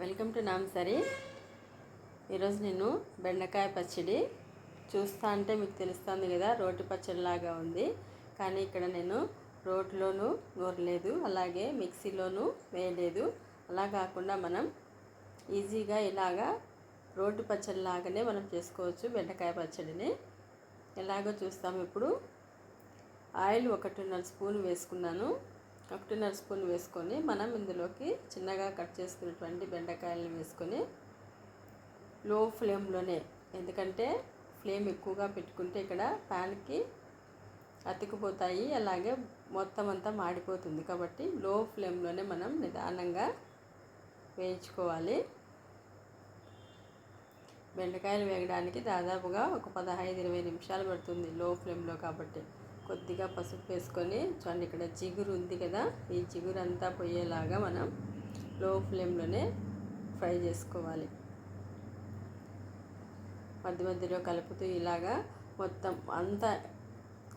Welcome to నామసరి ఈరోజు నేను బెండకాయ పచ్చడి. చూస్తా అంటే మీకు తెలుస్తుంది కదా రోటి పచ్చడిలాగా ఉంది. కానీ ఇక్కడ నేను రోట్లోనూ నూరలేదు అలాగే మిక్సీలోనూ వేయలేదు. అలా కాకుండా మనం ఈజీగా ఇలాగా రోటి పచ్చడిలాగానే మనం చేసుకోవచ్చు బెండకాయ పచ్చడిని. ఎలాగో చూస్తాం ఇప్పుడు. ఆయిల్ ఒకటిన్నర స్పూన్ వేసుకున్నాను. ఒకటిన్నర స్పూన్ వేసుకొని మనం ఇందులోకి చిన్నగా కట్ చేసుకున్నటువంటి బెండకాయలను వేసుకొని లో ఫ్లేమ్లోనే ఎందుకంటే ఫ్లేమ్ ఎక్కువగా పెట్టుకుంటే ఇక్కడ ప్యాన్కి అతికిపోతాయి అలాగే మొత్తం అంతా మాడిపోతుంది. కాబట్టి లో ఫ్లేమ్లోనే మనం నిదానంగా వేయించుకోవాలి. బెండకాయలు వేగడానికి దాదాపుగా ఒక పదహైదు ఇరవై నిమిషాలు పడుతుంది లో ఫ్లేమ్లో కాబట్టి. కొద్దిగా పసుపు వేసుకొని చూడండి ఇక్కడ జిగురు ఉంది కదా. ఈ జిగురు అంతా పోయేలాగా మనం లో ఫ్లేమ్లోనే ఫ్రై చేసుకోవాలి. మధ్య మధ్యలో కలుపుతూ ఇలాగా మొత్తం అంతా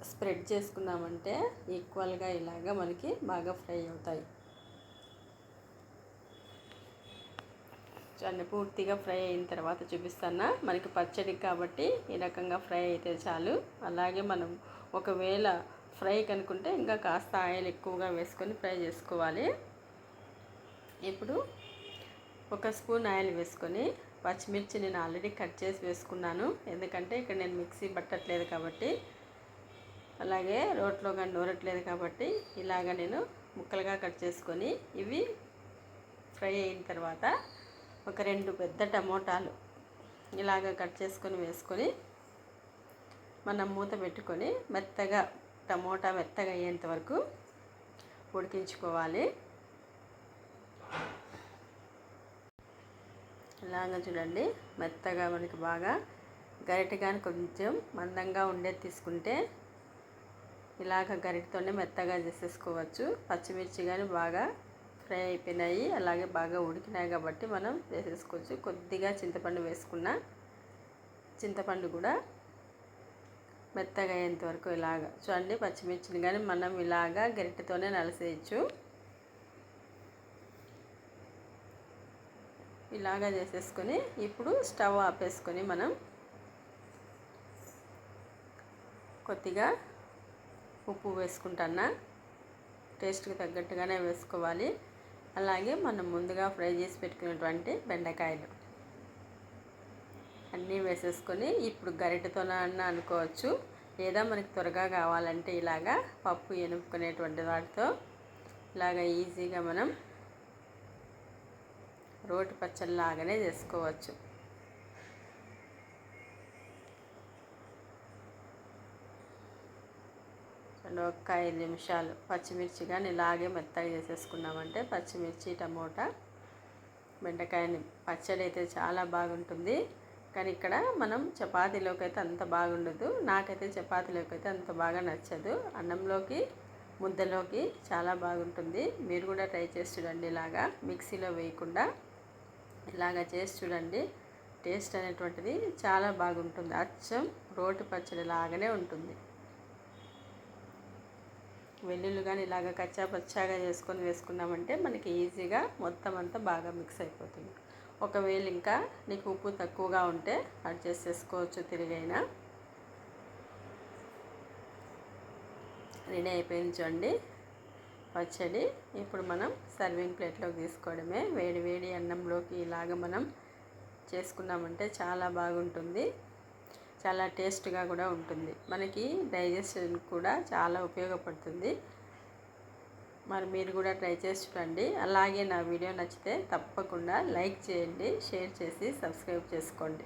స్ప్రెడ్ చేసుకున్నామంటే ఈక్వల్గా ఇలాగా మనకి బాగా ఫ్రై అవుతాయి. చూడండి పూర్తిగా ఫ్రై అయిన తర్వాత చూపిస్తాను మనకి పచ్చడి కాబట్టి ఈ రకంగా ఫ్రై అయితే చాలు. అలాగే మనం ఒకవేళ ఫ్రై కనుకుంటే ఇంకా కాస్త ఆయిల్ ఎక్కువగా వేసుకొని ఫ్రై చేసుకోవాలి. ఇప్పుడు ఒక స్పూన్ ఆయిల్ వేసుకొని పచ్చిమిర్చి నేను ఆల్రెడీ కట్ చేసి వేసుకున్నాను. ఎందుకంటే ఇక్కడ నేను మిక్సీ పట్టట్లేదు కాబట్టి అలాగే రోట్లో కానీ నూరట్లేదు కాబట్టి ఇలాగ నేను ముక్కలుగా కట్ చేసుకొని ఇవి ఫ్రై అయిన తర్వాత ఒక రెండు పెద్ద టమోటాలు ఇలాగ కట్ చేసుకొని వేసుకొని మనం మూత పెట్టుకొని మెత్తగా టమోటా మెత్తగా అయ్యేంత వరకు ఉడికించుకోవాలి. ఇలాగ చూడండి మెత్తగా మనకి బాగా గరిటె కానీ కొంచెం మందంగా ఉండేది తీసుకుంటే ఇలాగ గరిటతోనే మెత్తగా చేసేసుకోవచ్చు. పచ్చిమిర్చి కానీ బాగా ఫ్రై అయిపోయినాయి అలాగే బాగా ఉడికినాయి కాబట్టి మనం వేసేసుకోవచ్చు కొద్దిగా చింతపండు వేసుకున్న చింతపండు కూడా మెత్తగా అయ్యేంత వరకు ఇలాగ చూడండి పచ్చిమిర్చిని కానీ మనం ఇలాగా గరిటెతోనే నలిసేయచ్చు. ఇలాగా చేసేసుకొని ఇప్పుడు స్టవ్ ఆపేసుకొని మనం కొద్దిగా ఉప్పు వేసుకుంటానా టేస్ట్కి తగ్గట్టుగానే వేసుకోవాలి. అలాగే మనం ముందుగా ఫ్రై చేసి పెట్టుకున్నటువంటి బెండకాయలు. అన్నీ వేసేసుకొని ఇప్పుడు గరిటెతోనన్నా అనుకోవచ్చు. లేదా మనకి త్వరగా కావాలంటే ఇలాగా పప్పు ఎనుపుకునేటువంటి వాటితో ఇలాగా ఈజీగా మనం రోటి పచ్చళ్ళలాగానే చేసుకోవచ్చు. ఒక ఐదు నిమిషాలు పచ్చిమిర్చి కానీ ఇలాగే మెత్తగా చేసేసుకున్నామంటే పచ్చిమిర్చి టమోటా బెండకాయని పచ్చడి అయితే చాలా బాగుంటుంది. కానీ ఇక్కడ మనం చపాతీలోకి అయితే అంత బాగుండదు. నాకైతే చపాతీలోకి అయితే అంత బాగా నచ్చదు. అన్నంలోకి ముద్దలోకి చాలా బాగుంటుంది. మీరు కూడా ట్రై చేసి చూడండి ఇలాగా మిక్సీలో వేయకుండా. ఇలాగా చేసి చూడండి. టేస్ట్ అనేటువంటిది చాలా బాగుంటుంది. అచ్చం రోటి పచ్చడి లాగానే ఉంటుంది. వెల్లుల్లి కానీ ఇలాగ కచ్చా పచ్చాగా చేసుకొని వేసుకున్నామంటే మనకి ఈజీగా మొత్తం అంతా బాగా మిక్స్ అయిపోతుంది. ఒకవేళ ఇంకా నీకు ఉప్పు తక్కువగా ఉంటే అడ్జస్ట్ చేసుకోవచ్చు తిరిగైనా. రెడీ అయిపోయింది చూడండి. పచ్చడి ఇప్పుడు మనం సర్వింగ్ ప్లేట్లోకి తీసుకోవడమే. వేడి వేడి అన్నంలోకి ఇలాగ మనం చేసుకున్నామంటే చాలా బాగుంటుంది. చాలా టేస్ట్గా కూడా ఉంటుంది. మనకి డైజెషన్ కూడా చాలా ఉపయోగపడుతుంది. మరి మీరు కూడా ట్రై చేసి చూడండి. అలాగే నా వీడియో నచ్చితే తప్పకుండా లైక్ చేయండి షేర్ చేసి సబ్స్క్రైబ్ చేసుకోండి.